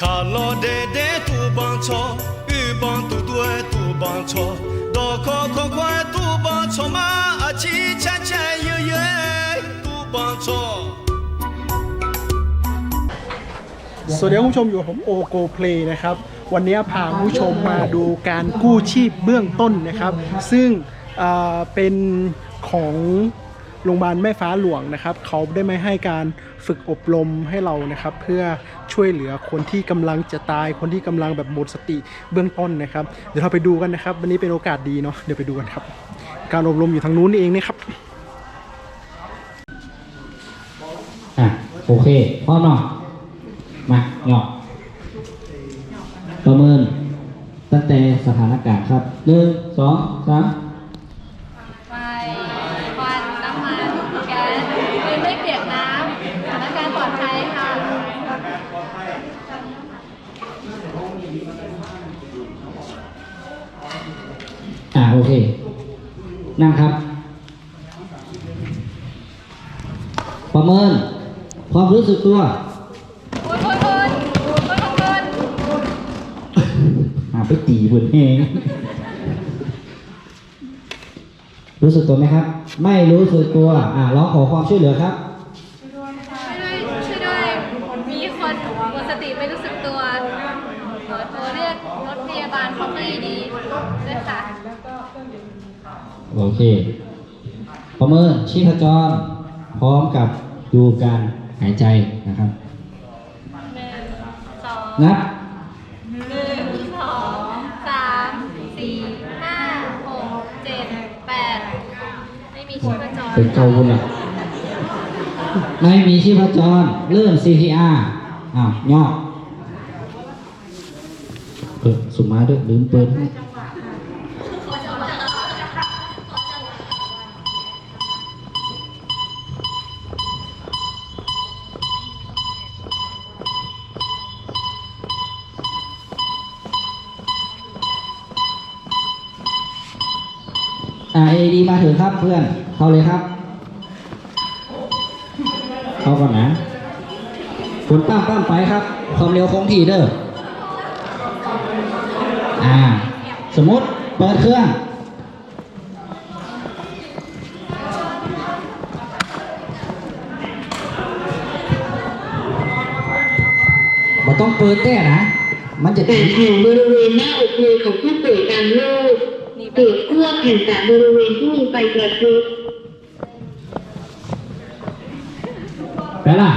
卡罗爹爹杜邦错，玉邦杜对杜邦错，多可可快杜邦错嘛，阿七千千耶耶杜邦错。 สวัสดีครับคุณผู้ชมอยู่กับผมโอโกเพลย์นะครับ วันนี้พาคุณผู้ชมมาดูการกู้ชีพเบื้องต้นนะครับ ซึ่งเอ่อเป็นของ โรงพยาบาลแม่ฟ้าหลวงนะครับเขาได้ไม่ให้การฝึกอบรมให้เรานะครับ เพื่อช่วยเหลือคนที่กำลังจะตายคนที่กำลังแบบหมดสติเบื้องต้นนะครับ เดี๋ยวเราไปดูกันนะครับ วันนี้เป็นโอกาสดีเนาะเดี๋ยวไปดูกันครับ การอบรมอยู่ทางนู้นนี่เองนะครับอะโอเคพร้อมเนาะมาเนาะประเมินตั้งแต่สถานการณ์ครับหนึ่งสองสาม ไฟควันน้ำมันแก๊สปืนไม่เปียกน้ำสถานการณ์ปลอดภัยค่ะ อะโอเค นั่งครับ ประเมิน ความรู้สึกตัวคุณคุณคุณคุณคุณคุณหาไปตีบนเองรู้สึกตัวไหมครับ ไม่รู้สึกตัว อะร้องขอความช่วยเหลือครับ ช่วยด้วยช่วยด้วย มีคนหมดสติไม่รู้สึกตัวขอโทรเรียกรถพยาบาลคอมพานีดีด้วยค่ะ โอเค ประเมินชีพจร พร้อมกับดูการหายใจนะครับ หนึ่งสองนับ หนึ่งสองสามสี่ห้าหกเจ็ดแปดไม่มีชีพจรเป็นเกาบุญอะไม่มีชีพจร เริ่ม CPR อ้าวย่อเปิดสุมาด้วยลืมเปิดให้ อ่า AD มาถึงครับเพื่อน เข้าเลยครับ เข้าก่อนนะคุณตั้มตั้มไปครับ ความเร็วคงที่เด้อ อ่า สมมติเปิดเครื่อง มันต้องเปิดแต้นะ มันจะบาดแผลบริเวณหน้าอกมือของผู้ป่วยตามรูป ตรวจพวกแผ่นแตะบริเวณที่มีไฟกระพริบไปล่ะ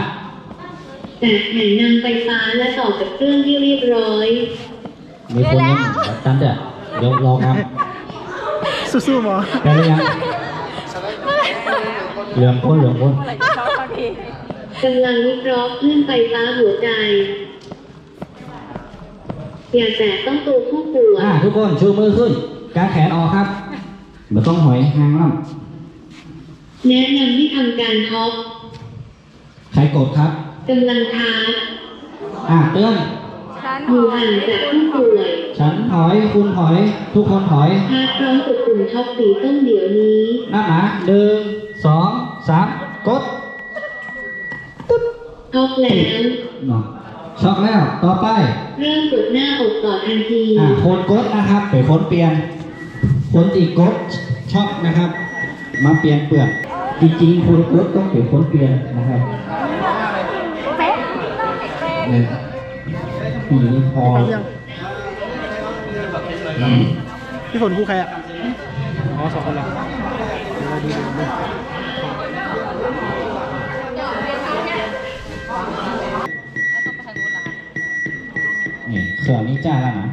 แต่แผ่นนำไฟฟ้าและต่อกับเครื่องที่เรียบร้อย มีคนยังตันเด้อเดี๋ยวรอครับ สู้ๆหมอได้หรือยังเหลืองคนเหลืองคนกำลังวิเคราะห์คลื่นไฟฟ้าหัวใจอย่าแตะต้องตัวผู้ป่วยอ่าทุกคนชูมือขึ้น กางแขนออกครับไม่ต้องหอยหางล่แนะนำให้ทำการท็อปำใครกดครับกำลังทาร์จอ่าเตือนชั้นอยู่ห่างจากผู้ป่วยฉันถอยคุณถอย ทุกคนถอยทาร์จพร้อมกดปุ่มท็อปสีส้มเดี๋ยวนี้นับนะหนึ่งสองสามกดท็อปแล้ว เนาะช็อกแล้วต่อไป เริ่มกดหน้าอกต่อทันที อ่าคนกดนะครับเป็นคนเปลี่ยน คนตีกดช็อกนะครับ มาเปลี่ยนเปลือกจริงๆคนกดต้องเป็นคนเปลี่ยนนะครับเนี่ยปีนี้พอไปยังอืมพี่ฝนคู่ใครอะอ๋อสองคนเหรอเดี๋ยวเราดูดูดูนี่เครื่องนี้จ้าแล้วนะ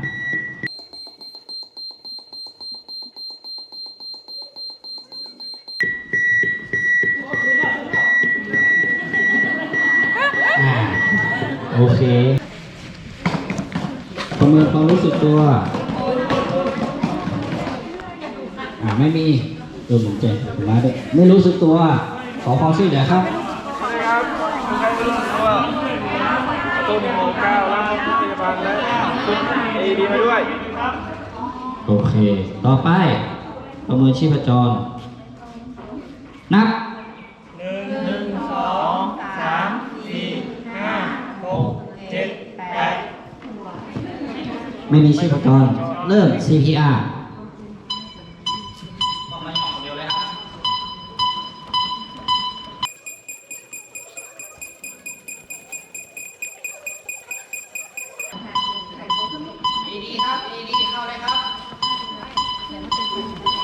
เค ประเมินความรู้สึกตัวอ่าไม่มีเออผมเจ็บผมมาด้วยไม่รู้สึกตัว ขอความช่วยเหลือครับครับใครรู้ตัวต้นโมเก้าแล้วก็พยาบาลและชุดเอดีมาด้วย โอเค ต่อไป ประเมินชีพจร นับ หนึ่งหนึ่งสองสามสี่ห้า ไม่มีชีพจร เริ่ม CPR ดีครับดีดีเข้าเลยครับ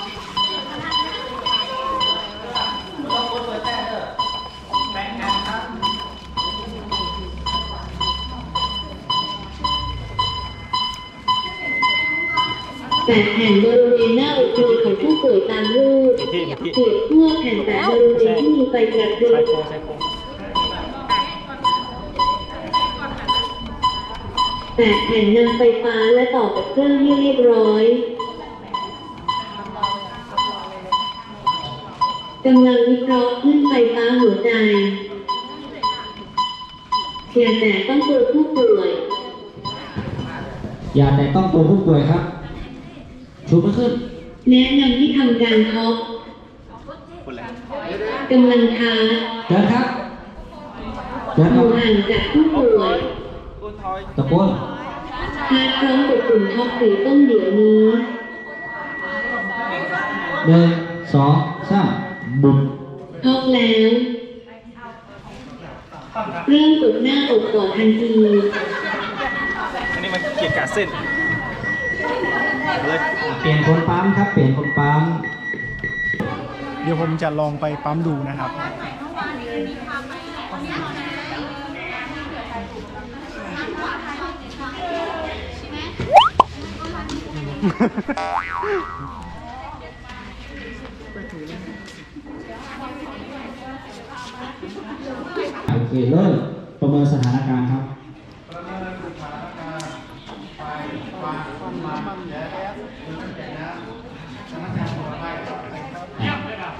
แต่แผ่นบริเวณหน้าอกมือของผู้ป่วยตามรูปเปรียบเทียบแผ่นแปะบริเวณที่มีไฟกระพริบแต่แผ่นนำไฟฟ้าและต่อกับเครื่องให้เรียบร้อยกำลังวิเคราะห์ขึ้นไฟฟ้าหัวใจอย่าแต่ต้องตัวผู้ป่วย อย่าแต่ต้องตัวผู้ป่วยครับ ชูมือขึ้น แนะนำให้ทำการท็อปกำลังท้าเดินครับเดินอออยู่กห่างจากผู้ป่วยอุ้นทอยตะโกนท้าพร้อมกดปุ่มท็อปสีต้นเดี๋ยวนี้ หนึ่งสองสามบุบท็อปแล้ว เริ่มกดหน้าอกก่อนทันที อันนี้มันเกี่ยวกับเส้น เลยเปลี่ยนคนปั๊มครับ เปลี่ยนคนปั๊ม เดี๋ยวผมจะลองไปปั๊มดูนะครับ โอเคเริ่มประเมินสถานการณ์ครับ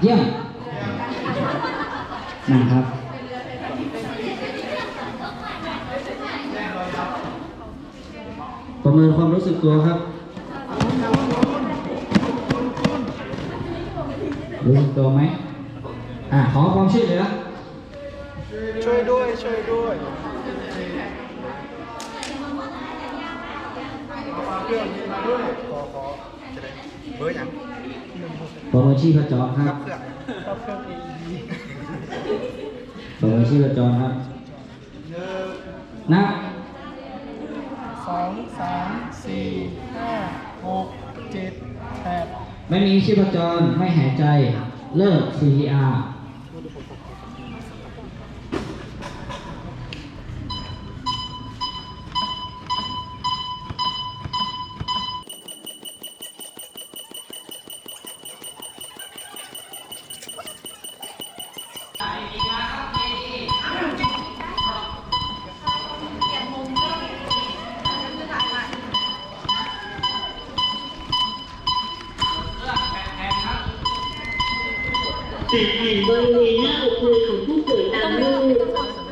เยี่ยม นั่งครับประเมินความรู้สึกตัวครับ รู้สึกตัวไหมอ่าขอความช่วยเหลือช่วยด้วย ช่วยด้วยประเมินชีพจรครับครับเครื่อง AED ประเมินชีพจรครับนับสองสามสี่ห้าหกเจ็ดแปดไม่มีชีพจรไม่หายใจเลิก CPR บริเวณหน้าอกมือของผู้ป่วยตามรูป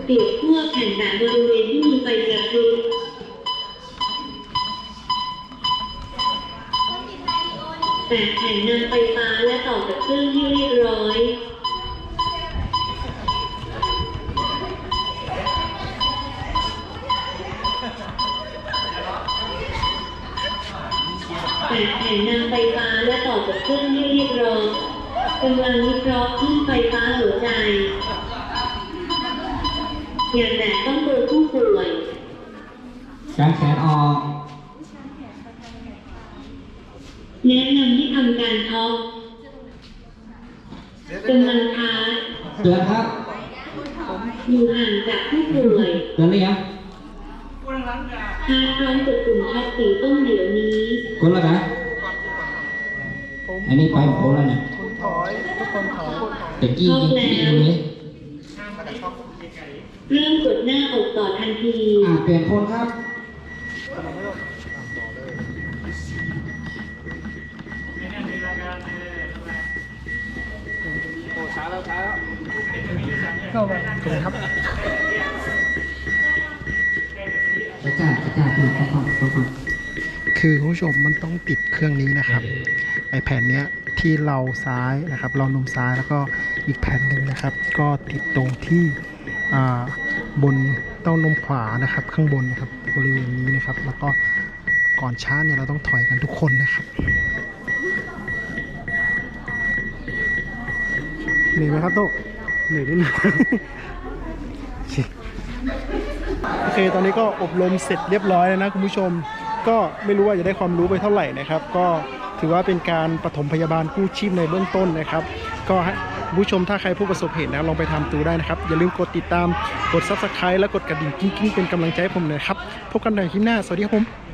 เปียบเทียบแผ่นแปะบริเวณที่มีไฟกระพริบแต่แผ่นนำไฟฟ้าและต่อกับเครื่องให้เรียบร้อยแต่แผ่นนำไฟฟ้าและต่อกับเครื่องให้เรียบร้อย กำลังวิเคราะห์ขึ้นไฟฟ้าหัวใจ อย่าแตะต้องตัวผู้ป่วยการแขนออก แนะนำให้ทำการท็อปกำลังท้าเตือนครับอยู่ห่างจากผู้ป่วยเตือนหรือยังท้าพร้อมกดปุ่มท็อปสีต้นเดี๋ยวนี้กดแล้วกันอันนี้ไปโพแล้วเนี่ยคุณถอยทุกคนถอย ตะกี้ยิงที่อยู่เลยเริ่มกดหน้าอกต่อทันที อ่าเปลี่ยนคนครับโอ้ช้าแล้วช้าแล้วเข้าไปขอบคุณครับอาจารย์อาจารย์คุณต้องฟังต้องฟังคือคุณผู้ชมมันต้องติดเครื่องนี้นะครับ ไอแผ่นเนี้ย ที่เราซ้ายนะครับเรานมซ้ายแล้วก็อีกแผ่นหนึ่งนะครับ ก็ติดตรงที่บนเต้านมขวานะครับ ข้างบนนะครับบริเวณนี้นะครับ แล้วก็ก่อนชาร์จเนี่ยเราต้องถอยกันทุกคนนะครับเหนื่อยไหมครับโต๊ะเหนื่อยนิดนึงโอเค ตอนนี้ก็อบรมเสร็จเรียบร้อยแล้วนะคุณผู้ชม ก็ไม่รู้ว่าจะได้ความรู้ไปเท่าไหร่นะครับ ก็ ถือว่าเป็นการปฐมพยาบาลกู้ชีพในเบื้องต้นนะครับ ก็ให้ผู้ชมถ้าใครผู้ประสบเหตุนะลองไปทำดูได้นะครับ อย่าลืมกดติดตามกด subscribe และกดกระดิ่งกิ้งๆเป็นกำลังใจให้ผมหน่อยครับพบกันใหม่คลิปหน้าสวัสดีครับผม